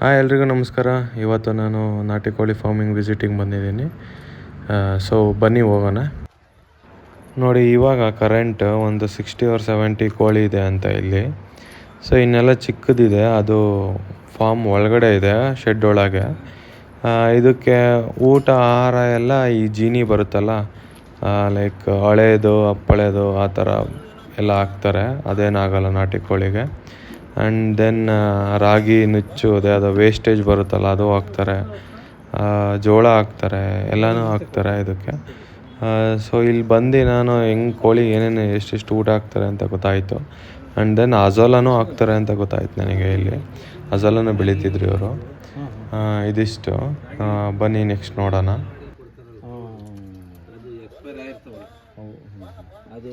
Hi, ಎಲ್ರಿಗೂ ನಮಸ್ಕಾರ. ಇವತ್ತು ನಾನು ನಾಟಿ ಕೋಳಿ ಫಾರ್ಮಿಂಗ್ ವಿಸಿಟಿಂಗ್ ಬಂದಿದ್ದೀನಿ. ಸೊ ಬನ್ನಿ ಹೋಗೋಣ. ನೋಡಿ, ಇವಾಗ ಕರೆಂಟ್ ಒಂದು ಸಿಕ್ಸ್ಟಿ ಆರ್ ಸೆವೆಂಟಿ ಕೋಳಿ ಇದೆ ಅಂತ ಇಲ್ಲಿ. ಸೊ ಇನ್ನೆಲ್ಲ ಚಿಕ್ಕದಿದೆ. ಅದು ಫಾರ್ಮ್ ಒಳಗಡೆ ಇದೆ ಶೆಡ್ ಒಳಗೆ. ಇದಕ್ಕೆ ಊಟ, ಆಹಾರ ಎಲ್ಲ ಈ ಜೀನಿ ಬರುತ್ತಲ್ಲ ಲೈಕ್ ಹಳೇದು, ಅಪ್ಪಳೆದು ಆ ಥರ ಎಲ್ಲ ಹಾಕ್ತಾರೆ. ಅದೇನಾಗಲ್ಲ ನಾಟಿ ಕೋಳಿಗೆ. ಆ್ಯಂಡ್ ದೆನ್ ರಾಗಿ ನುಚ್ಚು, ಅದೇ ಅದು ವೇಸ್ಟೇಜ್ ಬರುತ್ತಲ್ಲ, ಅದು ಹಾಕ್ತಾರೆ. ಜೋಳ ಹಾಕ್ತಾರೆ, ಎಲ್ಲನೂ ಹಾಕ್ತಾರೆ ಇದಕ್ಕೆ. ಸೊ ಇಲ್ಲಿ ಬಂದು ನಾನು ಹೆಂಗೆ ಕೋಳಿ ಏನೇನು ಎಷ್ಟೆಷ್ಟು ಊಟ ಹಾಕ್ತಾರೆ ಅಂತ ಗೊತ್ತಾಯಿತು. ಆ್ಯಂಡ್ ದೆನ್ ಅಜೋಲನೂ ಹಾಕ್ತಾರೆ ಅಂತ ಗೊತ್ತಾಯ್ತು ನನಗೆ ಇಲ್ಲಿ. ಅಜೋಲಾನು ಬೆಳೀತಿದ್ರು ಇವರು. ಇದಿಷ್ಟು. ಬನ್ನಿ ನೆಕ್ಸ್ಟ್ ನೋಡೋಣ. ಅದು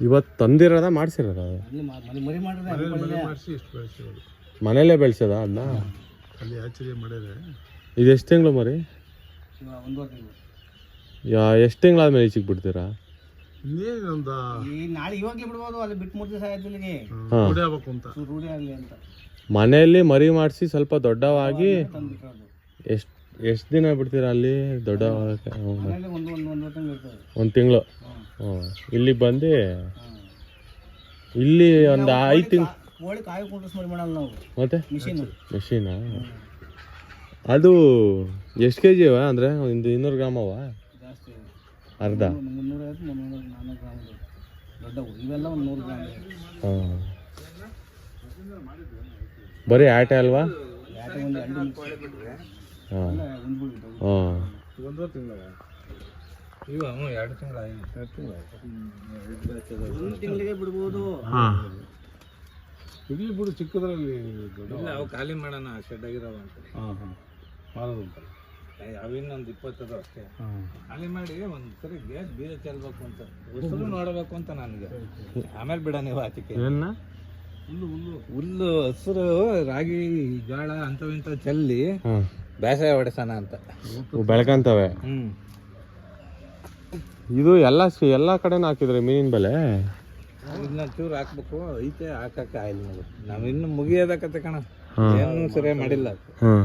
ಇವತ್ತು ತಂದಿರೋದ ಮಾಡಿಸಿರೋದ? ಮನೇಲೇ ಬೆಳೆಸೋದ ಅದನ್ನ ಅಲ್ಲಿ ಆಚರಣೆ ಮಾಡ್ಯಾರೆ ಇದು ಎಷ್ಟು ತಿಂಗಳು ಮರಿ? ಯಾ ಎಷ್ಟು ತಿಂಗಳಾದ್ಮೇಲೆ ಈಚೆಗೆ ಬಿಡ್ತೀರಾ? ಇನ್ನೇನು ಒಂದು ನಾಳೆ ಇವಾಗಲೇ ಬಿಡ್ಬೋದು ಅಲ್ಲಿ ಬಿಟ್ಟು ಮೂರು ದಿವಸ ಆಯ್ತು ಇಲ್ಲಿಗೆ. ಹಾಂ ರೂಢಿ ಆಗ್ಬೇಕು ಅಂತ. ರೂಢಿ ಆಗಲಿ ಅಂತ. ಮನೆಯಲ್ಲಿ ಮರಿ ಮಾಡಿಸಿ ಸ್ವಲ್ಪ ದೊಡ್ಡವಾಗಿ ಎಷ್ಟು ಎಷ್ಟು ದಿನ ಬಿಡ್ತೀರಾ ಅಲ್ಲಿ ದೊಡ್ಡ ಮನೇಲಿ ಒಂದು ಒಂದು ಒಂದು ತಿಂಗಳು? ಇಲ್ಲಿಗೆ ಬಂದು ಇಲ್ಲಿ ಒಂದು ಐದು ತಿಂಗ್ ಕೋಳಿ ಕಾಯಿ ಕುಂಡ್ರಿಸ್ ಮರಿ ಮಾಡಲ್ಲ ನಾವು. ಮತ್ತೆ? ಮಿಷಿನ್ ಮೆಷಿನಾ ಅದು ಎಷ್ಟು ಕೆ ಜಿ ಅವ ಅಂದರೆ ಒಂದು ಇನ್ನೂರು ಗ್ರಾಮ್ ಅವ? ಜಾಸ್ತಿ ಅರ್ಧ. ಒಂದು ಮುನ್ನೂರೈವತ್ತು ಮುನ್ನೂರ ನಾನ್ನೂರು ಗ್ರಾಮ್ ಇದೆ. ದೊಡ್ಡವು ಇವೆಲ್ಲ ಒಂದು ನೂರು ಗ್ರಾಮ್ ಇದೆ. ಹಾಂ ಬರೀ ಆಟೆ ಅಲ್ವಾ? ಹಾಂ ಒಂದು ಎರಡು ಹಾಂ ಒಂದು ಹಾಂ ಒಂದೂವರೆ ತಿಂಗಳ ಇವ ಎರಡು ತಿಂಗಳು ತಿಂಗಳಿಗೆ ಬಿಡ್ಬೋದು. ಹಾಂ. ಇರ್ಲಿ ಬಿಡು ಚಿಕ್ಕದ್ರಲ್ಲಿ ದೊಡ್ಡ ಇಲ್ಲ ಅವು ಖಾಲಿ ಮಾಡೋಣ ಶೆಡ್ ಆಗಿರೋವು ಅಂತ. ಹಾಂ ಹಾಂ. ಮಾರೋದಂತ ಅವಿನ್ನೊಂದು ಇಪ್ಪತ್ತದು ಅಷ್ಟೇ. ಖಾಲಿ ಮಾಡಿ ಒಂದು ಸರಿ ಗ್ಯಾಸ್ ಬೀಜ ಚೆಲ್ಬೇಕು ಅಂತ. ಹೆಸರು ನೋಡಬೇಕು ಅಂತ ನನಗೆ. ಆಮೇಲೆ ಬಿಡ ನೀವು ಆಚೆಗೆ. ಹುಲ್ಲು ಹುಲ್ಲು. ಹುಲ್ಲು ಹಸಿರು ರಾಗಿ ಜೋಳ ಅಂಥವು ಇಂಥವು ಚೆಲ್ಲಿ ಹಾಂ ಬೇಸಾಯ ಹೊಡೆಸೋಣ ಅಂತ. ಬೆಳಕಂತವೆ. ಹ್ಞೂ ಇದು ಎಲ್ಲ ಎಲ್ಲ ಕಡೆನೂ ಹಾಕಿದ್ರೆ ಮೀನಿನ ಬೆಲೆ? ಚೂರು ಹಾಕ್ಬೇಕು. ಐತೆ ಹಾಕಕ್ಕೆ ಆಯಿಲ್ಲ ನಾವು ಇನ್ನು ಮುಗಿಯೋದಕ್ಕೆ ಕಣ. ಏನು ಸರಿಯಾಗಿ ಮಾಡಿಲ್ಲ. ಹಾಂ.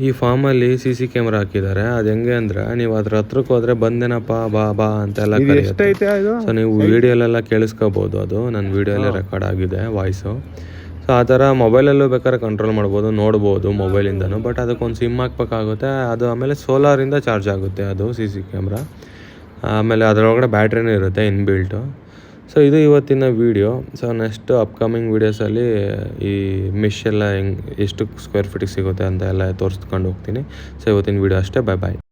ಈ ಫಾರ್ಮಲ್ಲಿ ಸಿ ಸಿ ಕ್ಯಾಮ್ರಾ ಹಾಕಿದ್ದಾರೆ. ಅದು ಹೆಂಗೆ ಅಂದ್ರೆ ನೀವು ಅದ್ರ ಹತ್ರಕ್ಕೆ ಹೋದ್ರೆ ಬಂದೇನಪ್ಪ ಬಾ ಬಾ ಅಂತೆಲ್ಲ ಕರೆಯುತ್ತೆ. ಸೊ ನೀವು ವಿಡಿಯೋಲೆಲ್ಲ ಕೇಳಿಸ್ಕೋಬೋದು ಅದು. ನನ್ನ ವಿಡಿಯೋಲ್ಲೇ ರೆಕಾರ್ಡ್ ಆಗಿದೆ ವಾಯ್ಸು. ಸೊ ಆ ಥರ ಮೊಬೈಲಲ್ಲೂ ಬೇಕಾದ್ರೆ ಕಂಟ್ರೋಲ್ ಮಾಡ್ಬೋದು ನೋಡ್ಬೋದು ಮೊಬೈಲಿಂದನೂ. ಬಟ್ ಅದಕ್ಕೊಂದು ಸಿಮ್ ಹಾಕ್ಬೇಕಾಗುತ್ತೆ. ಅದು ಆಮೇಲೆ ಸೋಲಾರಿಂದ ಚಾರ್ಜ್ ಆಗುತ್ತೆ ಅದು ಸಿ ಸಿ ಕ್ಯಾಮ್ರಾ. ಆಮೇಲೆ ಅದರೊಳಗಡೆ ಬ್ಯಾಟ್ರಿನೂ ಇರುತ್ತೆ ಇನ್ಬಿಲ್ಟು. ಸೊ ಇದು ಇವತ್ತಿನ ವೀಡಿಯೋ. ಸೊ ನೆಕ್ಸ್ಟ್ ಅಪ್ಕಮಿಂಗ್ ವೀಡಿಯೋಸಲ್ಲಿ ಈ ಮಿಶ್ ಎಲ್ಲ ಹೆಂಗೆ, ಎಷ್ಟು ಸ್ಕ್ವೇರ್ ಫೀಟಿಗೆ ಸಿಗುತ್ತೆ ಅಂತ ಎಲ್ಲ ತೋರಿಸ್ಕೊಂಡು ಹೋಗ್ತೀನಿ. ಸೊ ಇವತ್ತಿನ ವೀಡಿಯೋ ಅಷ್ಟೇ. ಬಾಯ್ ಬಾಯ್